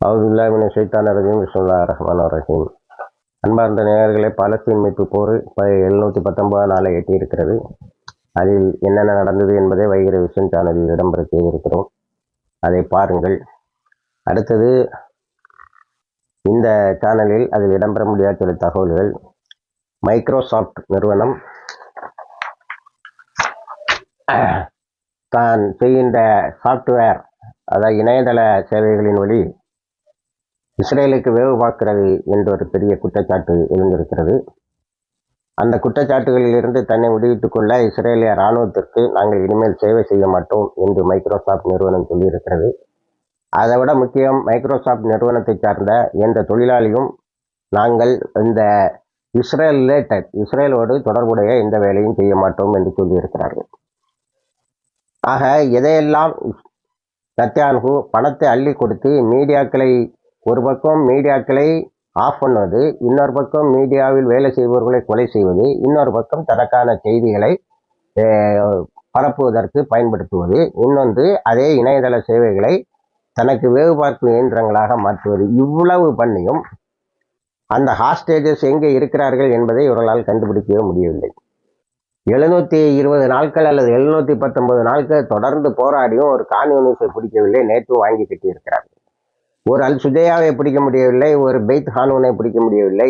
அவுதுல்லாமின் சைத்தான ரஜீம். விஸ்வல்லா ரஹ்மான் ரஹீம். அன்பார்ந்த நேயர்களே பாலஸ்தீன் மீட்பு போர் இப்போ எழுநூற்றி பத்தொன்பதாம் நாளை எட்டியிருக்கிறது. அதில் என்னென்ன நடந்தது என்பதை வைகிற விஷன் சேனலில் இடம்பெற செய்திருக்கிறோம். அதை பாருங்கள். அடுத்தது இந்த சேனலில் அதில் இடம்பெற முடியாத சில தகவல்கள். மைக்ரோசாஃப்ட் நிறுவனம் தான் செய்கின்ற சாஃப்ட்வேர் அதாவது இணையதள சேவைகளின் வழி இஸ்ரேலுக்கு வேவு பார்க்கிறது என்ற ஒரு பெரிய குற்றச்சாட்டு எழுந்திருக்கிறது. அந்த குற்றச்சாட்டுகளிலிருந்து தன்னை விடுவித்துக் கொள்ள இஸ்ரேலிய இராணுவத்திற்கு நாங்கள் இனிமேல் சேவை செய்ய மாட்டோம் என்று மைக்ரோசாஃப்ட் நிறுவனம் சொல்லியிருக்கிறது. அதை விட முக்கியம் மைக்ரோசாஃப்ட் நிறுவனத்தை சார்ந்த எந்த தொழிலாளியும் நாங்கள் இந்த இஸ்ரேல் ரிலேட்டட் இஸ்ரேலோடு தொடர்புடைய எந்த வேலையும் செய்ய மாட்டோம் என்று சொல்லியிருக்கிறார்கள். ஆக எதையெல்லாம் நத்தியான்கு பணத்தை அள்ளி கொடுத்து மீடியாக்களை ஒரு பக்கம் மீடியாக்களை ஆஃப் பண்ணுவது இன்னொரு பக்கம் மீடியாவில் வேலை செய்பவர்களை கொலை செய்வது இன்னொரு பக்கம் தனக்கான செய்திகளை பரப்புவதற்கு பயன்படுத்துவது இன்னொன்று அதே இணையதள சேவைகளை தனக்கு வேவு பார்க்கும் இயந்திரங்களாக மாற்றுவது. இவ்வளவு பண்ணியும் அந்த ஹாஸ்டேஜஸ் எங்கே இருக்கிறார்கள் என்பதை இவர்களால் கண்டுபிடிக்கவே முடியவில்லை. எழுநூற்றி இருபது நாட்கள் அல்லது எழுநூற்றி பத்தொன்பது நாட்கள் தொடர்ந்து போராடியும் ஒரு கான்யூனிஸை பிடிக்கவில்லை. நேற்று வாங்கி கட்டியிருக்கிறார்கள். ஒரு அல் சுஜயாவை பிடிக்க முடியவில்லை ஒரு பெய்த் ஹானூனை பிடிக்க முடியவில்லை.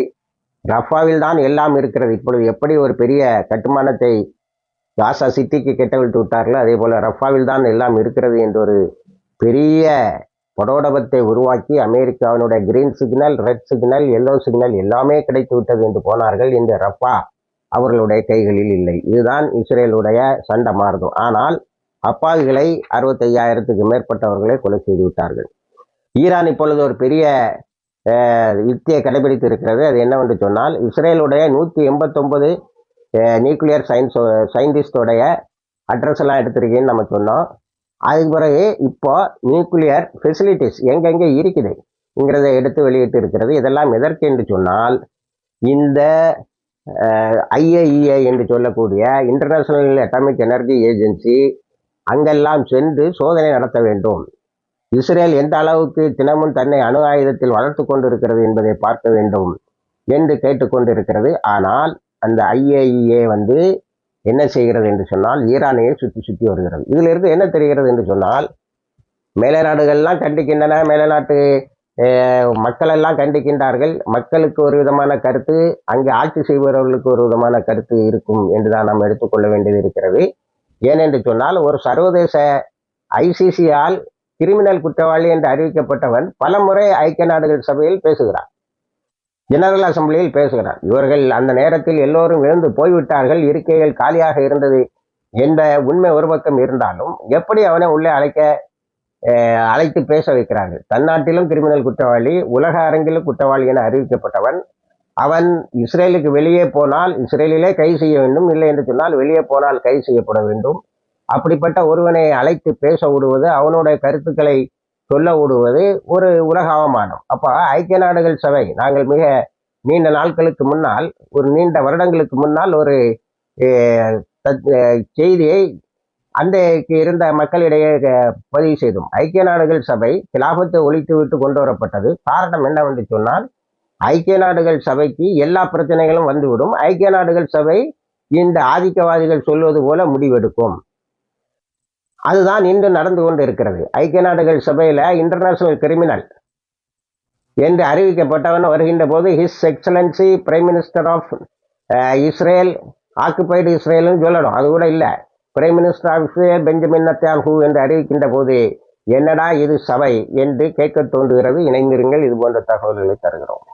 ரஃபாவில் தான் எல்லாம் இருக்கிறது. இப்பொழுது எப்படி ஒரு பெரிய கட்டுமானத்தை காசா கெட்ட கெட்டவிழ்த்து விட்டார்களோ அதே போல் ரஃபாவில் தான் எல்லாம் இருக்கிறது என்ற ஒரு பெரிய படோடபத்தை உருவாக்கி அமெரிக்காவினுடைய green signal red signal yellow signal எல்லாமே கிடைத்து விட்டது என்று போனார்கள். இந்த ரஃபா அவர்களுடைய கைகளில் இல்லை. இதுதான் இஸ்ரேலுடைய சண்டை மாறுதும் ஆனால் அப்பாவிகளை அறுபத்தையாயிரத்துக்கு மேற்பட்டவர்களை கொலை செய்து விட்டார்கள். ஈரான் இப்பொழுது ஒரு பெரிய யுக்தியை கடைபிடித்து இருக்கிறது. அது என்னவென்று சொன்னால் இஸ்ரேலுடைய நூற்றி எண்பத்தொம்பது நியூக்ளியர் சயின்ஸோ சயின்டிஸ்டோடைய அட்ரஸ் எல்லாம் எடுத்திருக்கேன்னு நம்ம சொன்னோம். அதுக்கு பிறகு இப்போ நியூக்ளியர் ஃபெசிலிட்டிஸ் எங்கெங்கே இருக்குதுங்கிறத எடுத்து வெளியிட்டு இருக்கிறது. இதெல்லாம் எதற்கு என்று சொன்னால் இந்த ஐஏஇஏ என்று சொல்லக்கூடிய இன்டர்நேஷனல் அட்டாமிக் எனர்ஜி ஏஜென்சி அங்கெல்லாம் சென்று சோதனை நடத்த வேண்டும். இஸ்ரேல் எந்த அளவுக்கு தினமும் தன்னை அணு ஆயுதத்தில் வளர்த்து கொண்டிருக்கிறது என்பதை பார்க்க வேண்டும் என்று கேட்டுக்கொண்டிருக்கிறது. ஆனால் அந்த ஐஏஇஏ வந்து என்ன செய்கிறது என்று சொன்னால் ஈரானையே சுற்றி சுற்றி வருகிறது. இதிலிருந்து என்ன தெரிகிறது என்று சொன்னால் மேலை நாடுகள்லாம் கண்டிக்கின்றன மேலை நாட்டு மக்களெல்லாம் கண்டிக்கின்றார்கள். மக்களுக்கு ஒரு விதமான கருத்து அங்கே ஆட்சி செய்பவர்களுக்கு ஒரு விதமான கருத்து இருக்கும் என்று தான் நாம் எடுத்துக்கொள்ள வேண்டியது இருக்கிறது. ஏனென்று சொன்னால் ஒரு சர்வதேச ஐசிசியால் கிரிமினல் குற்றவாளி என்று அறிவிக்கப்பட்டவன் பலமுறை ஐக்கிய நாடுகள் சபையில் பேசுகிறான். ஜெனரல் அசம்பிளியில் பேசுகிறான். இவர்கள் அந்த நேரத்தில் எல்லோரும் விழுந்து போய்விட்டார்கள். இருக்கைகள் காலியாக இருந்தது என்ற உண்மை ஒரு பக்கம் இருந்தாலும் எப்படி அவனை உள்ளே அழைக்க அழைத்து பேச வைக்கிறார்கள்? தன்னாட்டிலும் கிரிமினல் குற்றவாளி உலக அரங்கிலும் குற்றவாளி என அறிவிக்கப்பட்டவன் அவன் இஸ்ரேலுக்கு வெளியே போனால் இஸ்ரேலிலே கைது செய்ய வேண்டும். இல்லை என்று சொன்னால் வெளியே போனால் கைது செய்யப்பட வேண்டும். அப்படிப்பட்ட ஒருவனை அழைத்து பேச விடுவது அவனுடைய கருத்துக்களை சொல்ல விடுவது ஒரு உலக அவமானம். அப்போ ஐக்கிய நாடுகள் சபை நாங்கள் மிக நீண்ட நாட்களுக்கு முன்னால் ஒரு நீண்ட வருடங்களுக்கு முன்னால் ஒரு செய்தியை அந்த இருந்த மக்களிடையே பதிவு செய்தோம். ஐக்கிய நாடுகள் சபை கிலாபத்தை ஒழித்து விட்டு கொண்டு வரப்பட்டது. காரணம் என்னவென்று சொன்னால் ஐக்கிய நாடுகள் சபைக்கு எல்லா பிரச்சனைகளும் வந்துவிடும். ஐக்கிய நாடுகள் சபை இந்த ஆதிக்கவாதிகள் சொல்வது போல முடிவெடுக்கும். அதுதான் இன்று நடந்து கொண்டு இருக்கிறது ஐக்கிய நாடுகள் சபையில் இன்டர்நேஷனல் கிரிமினல் என்று அறிவிக்கப்பட்டவன் வருகின்ற போது his excellency prime minister of Israel occupied இஸ்ரேல்னு சொல்லணும். அது கூட இல்லை. Prime minister of Israel Benjamin Netanyahu என்று அறிவிக்கின்ற போது என்னடா இது சபை என்று கேட்க தோன்றுகிறது. இணைந்திருங்கள். இது போன்ற தகவல்களை தருகிறோம்.